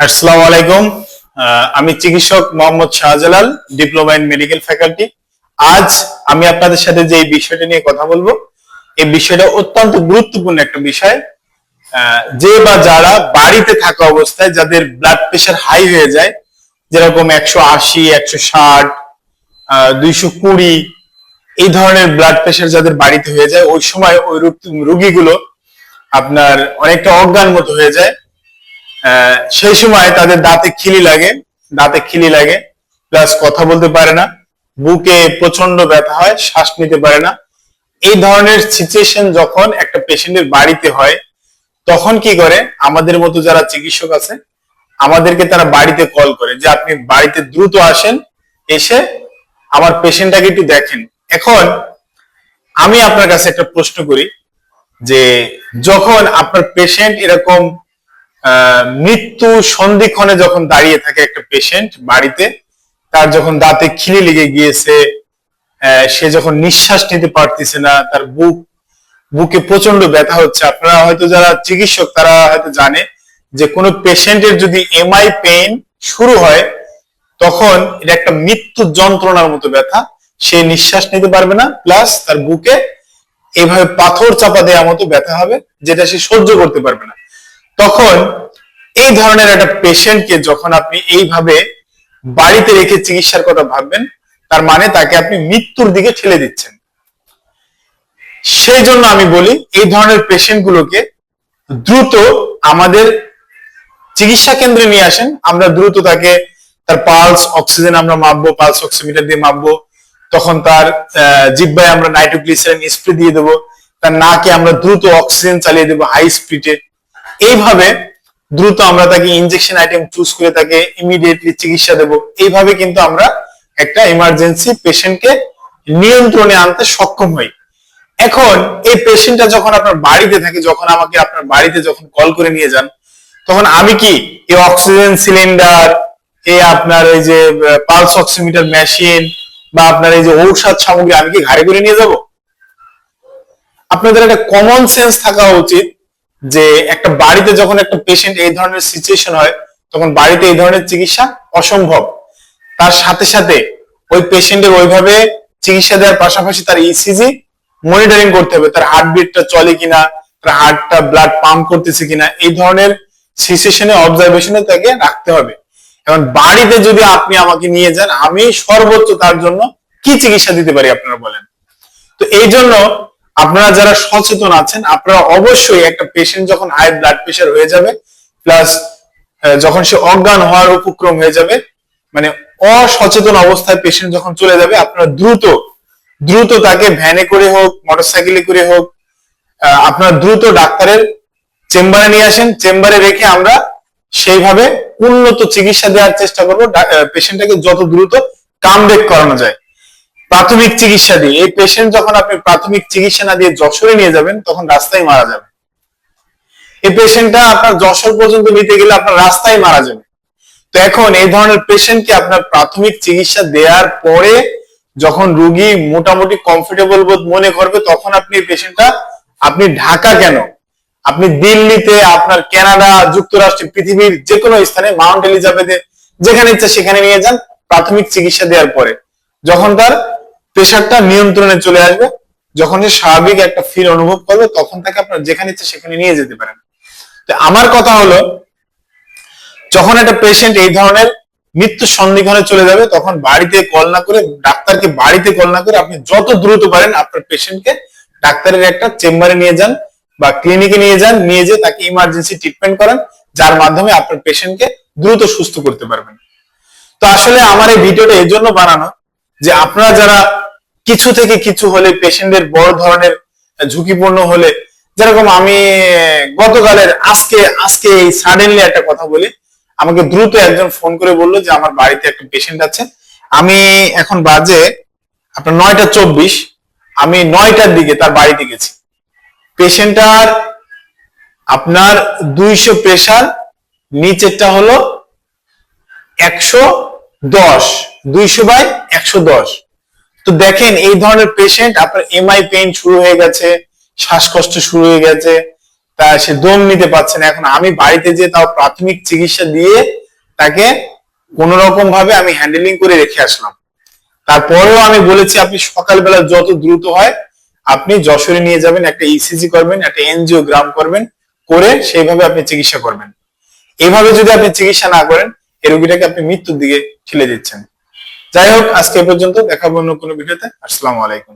আসসালামু আলাইকুম। আমি চিকিৎসক Mohammad Shahjalal, diploma in medical faculty. আজ আমি আপনাদের সাথে যে বিষয়টা নিয়ে কথা বলব, এই বিষয়টা অত্যন্ত গুরুত্বপূর্ণ একটা বিষয়। যে বা যারা বাড়িতে থাকা অবস্থায় যাদের ব্লাড প্রেশার হাই হয়ে যায়, যেরকম একশো আশি, একশো ষাট দুইশো কুড়ি, এই ধরনের ব্লাড প্রেশার যাদের বাড়িতে হয়ে যায়, ওই সময় ওই রোগ- রোগীগুলো আপনার অনেকটা অজ্ঞান মতো হয়ে যায়। সেই সময় তাদের দাঁতে খিলি লাগে, দাঁতে খিলি লাগে প্লাস কথা বলতে পারে না, বুকে প্রচণ্ড ব্যথা হয়, শ্বাস নিতে পারে না। এই ধরনের সিচুয়েশন যখন একটা পেশেন্টের বাড়িতে হয়, তখন কি করে? আমাদের মতো যারা চিকিৎসক আছে, আমাদেরকে তারা বাড়িতে কল করে যে, আপনি বাড়িতে দ্রুত আসেন, এসে আমার পেশেন্টটাকে একটু দেখেন। এখন আমি আপনার কাছে একটা প্রশ্ন করি যে, যখন আপনার পেশেন্ট এরকম মৃত্যু সন্ধিক্ষণে যখন দাঁড়িয়ে থাকে একটা পেশেন্ট বাড়িতে, তার যখন দাঁতে খিলি লেগে গিয়েছে সে যখন নিঃশ্বাস নিতে পারতেছে না, তার বুক, বুকে প্রচণ্ড ব্যথা হচ্ছে। আপনারা হয়তো যারা চিকিৎসক, তারা হয়তো জানে যে কোনো পেশেন্টের যদি এমআই পেইন শুরু হয়, তখন এটা একটা মৃত্যু যন্ত্রণার মতো ব্যথা। সে নিঃশ্বাস নিতে পারবে না প্লাস তার বুকে এইভাবে পাথর চাপা দেওয়ার মতো ব্যথা হবে, যেটা সে সহ্য করতে পারবে না। তখন এই ধরনের একটা পেশেন্টকে যখন আপনি এইভাবে বাড়িতে রেখে চিকিৎসার কথা ভাববেন তার মানে তাকে আপনি মৃত্যুর দিকে ঠেলে দিচ্ছেন। সেই জন্য আমি বলি এই ধরনের পেশেন্ট গুলোকে দ্রুত আমাদের চিকিৎসা কেন্দ্রে নিয়ে আসেন। আমরা দ্রুত তাকে তার পালস অক্সিজেন আমরা মাপবো পালস অক্সিমিটার দিয়ে মাপবো। তখন তার আহ, জিহ্বায় আমরা নাইট্রোগ্লিসারিন স্প্রে দিয়ে দেবো। তার নাকে আমরা দ্রুত অক্সিজেন চালিয়ে দেবো হাই স্পিডে। এইভাবে দ্রুত আমরা তাকে ইনজেকশন আইটেম চুজ করে তাকে ইমিডিয়েটলি চিকিৎসা দেব। এইভাবে কিন্তু আমরা একটা ইমার্জেন্সি পেশেন্টকে নিয়ন্ত্রণে আনতে সক্ষম হই। এখন এই পেশেন্টটা যখন আপনার বাড়িতে থাকে, যখন আমাকে আপনার বাড়িতে যখন কল করে নিয়ে যান, তখন আমি কি? এই অক্সিজেন সিলিন্ডার এই আপনার এই যে পালস অক্সিমিটার মেশিন বা আপনার এই যে ঔষধ সামগ্রী আমি কি ঘাড়ে করে নিয়ে যাব? আপনাদের একটা কমন সেন্স থাকা উচিত যে একটা বাড়িতে যখন একটা পেশেন্ট এই ধরনের সিচুয়েশন হয়, তখন বাড়িতে এই ধরনের চিকিৎসা অসম্ভব। তার সাথে সাথে ওই পেশেন্টের ওইভাবে চিকিৎসা দেওয়ার পাশাপাশি তার ইসিজি মনিটরিং করতে হবে। তার হার্টবিটটা চলে কিনা, তার হার্টটা ব্লাড পাম্প করতেছে কিনা, এই ধরনের সিচুয়েশনে অবজারভেশনে তাকে রাখতে হবে। এখন বাড়িতে যদি আপনি আমাকে নিয়ে যান, আমি সর্বোচ্চ তার জন্য কি চিকিৎসা দিতে পারি, আপনারা বলেন? তো এই জন্য আপনারা যারা সচেতন আছেন, আপনারা অবশ্যই একটা পেশেন্ট যখন হাই ব্লাড প্রেশার হয়ে যাবে প্লাস যখন সে অজ্ঞান হওয়ার উপক্রম হয়ে যাবে মানে অসচেতন অবস্থায় পেশেন্ট যখন চলে যাবে, আপনারা দ্রুত দ্রুত তাকে ভ্যানে করে হোক মোটরসাইকেলে করে হোক আপনারা দ্রুত ডাক্তারের চেম্বারে নিয়ে আসেন। চেম্বারে রেখে আমরা সেইভাবে উন্নত চিকিৎসা দেওয়ার চেষ্টা করব। পেশেন্টটাকে যত দ্রুত কাম করানো যায়। প্রাথমিক চিকিৎসা দিয়ে। এই পেশেন্ট যখন আপনি প্রাথমিক চিকিৎসা না দিয়ে যশোরে নিয়ে যাবেন, তখন রাস্তায় মারা যাবে। এই পেশেন্টটা আপনার যশোর পর্যন্ত নিতে গেলে আপনার রাস্তায় মারা যাবে। তো এখন এই ধরনের পেশেন্টকে আপনার প্রাথমিক চিকিৎসা দেওয়ার পরে যখন রুগী মোটামুটি কমফোর্টেবল বোধ মনে করবে, তখন আপনি এই পেশেন্টটা আপনি ঢাকা কেন? আপনি দিল্লিতে, আপনার কানাডা, যুক্তরাষ্ট্রে, পৃথিবীর যে কোনো স্থানে মাউন্ট এলিজাবেথে যেখানে ইচ্ছা সেখানে নিয়ে যান প্রাথমিক চিকিৎসা দেওয়ার পরে। যখন তার প্রেশারটা নিয়ন্ত্রণে চলে আসবে। যখন সে স্বাভাবিক একটা ফিল অনুভব করবে, তখন তাকে আপনার যেখানে ইচ্ছা সেখানে নিয়ে যেতে পারেন। তো আমার কথা হলো, যখন একটা পেশেন্ট এই ধরনের মৃত্যু সন্ধিক্ষণে চলে যাবে, তখন বাড়িতে কল না করে, ডাক্তারকে বাড়িতে কল না করে আপনি যত দ্রুত পারেন আপনার পেশেন্টকে ডাক্তারের একটা চেম্বারে নিয়ে যান বা ক্লিনিকে নিয়ে যান, নিয়ে যেয়ে তাকে ইমার্জেন্সি ট্রিটমেন্ট করেন, যার মাধ্যমে আপনার পেশেন্টকে দ্রুত সুস্থ করতে পারবেন। তো আসলে আমার এই ভিডিওটা এর জন্য বানানো। যে আপনারা যারা কিছু থেকে কিছু হলে পেশেন্টের বড় ধরনের ঝুঁকিপূর্ণ হলে, যেরকম আমি গতকালের আজকে আজকে এই সাডেনলি একটা কথা বলি, আমাকে দ্রুত একজন ফোন করে বলল যে আমার বাড়িতে একটা পেশেন্ট আছে। আমি এখন বাজে, আপনার নয়টা চব্বিশ, আমি নয়টার দিকে তার বাড়িতে গেছি। পেশেন্টটার আপনার দুইশো প্রেশার নিচেরটা হলো একশো দশ। দুইশো বাই একশো দশ। তো দেখেন, এই ধরনের পেশেন্ট আপনার এমআই পেইন শুরু হয়ে গেছে, শ্বাসকষ্ট শুরু হয়ে গেছে, তা সে দম নিতে পারছে না। এখন আমি বাড়িতে তাও প্রাথমিক চিকিৎসা দিয়ে তাকে কোন রকম ভাবে আমি হ্যান্ডেলিং করে রেখে আসলাম। তারপরেও আমি বলেছি, আপনি সকালবেলা যত দ্রুত হয়, আপনি যশোরে নিয়ে যাবেন, একটা ইসিজি করবেন, একটা এনজিওগ্রাম করবেন, করে সেইভাবে আপনি চিকিৎসা করবেন। এইভাবে যদি আপনি চিকিৎসা না করেন, এই রোগীটাকে আপনি মৃত্যুর দিকে ঠেলে দিচ্ছেন। যাই হোক আজকে পর্যন্ত দেখাবো অন্য কোনো ভিডিওতে। আসসালামু আলাইকুম।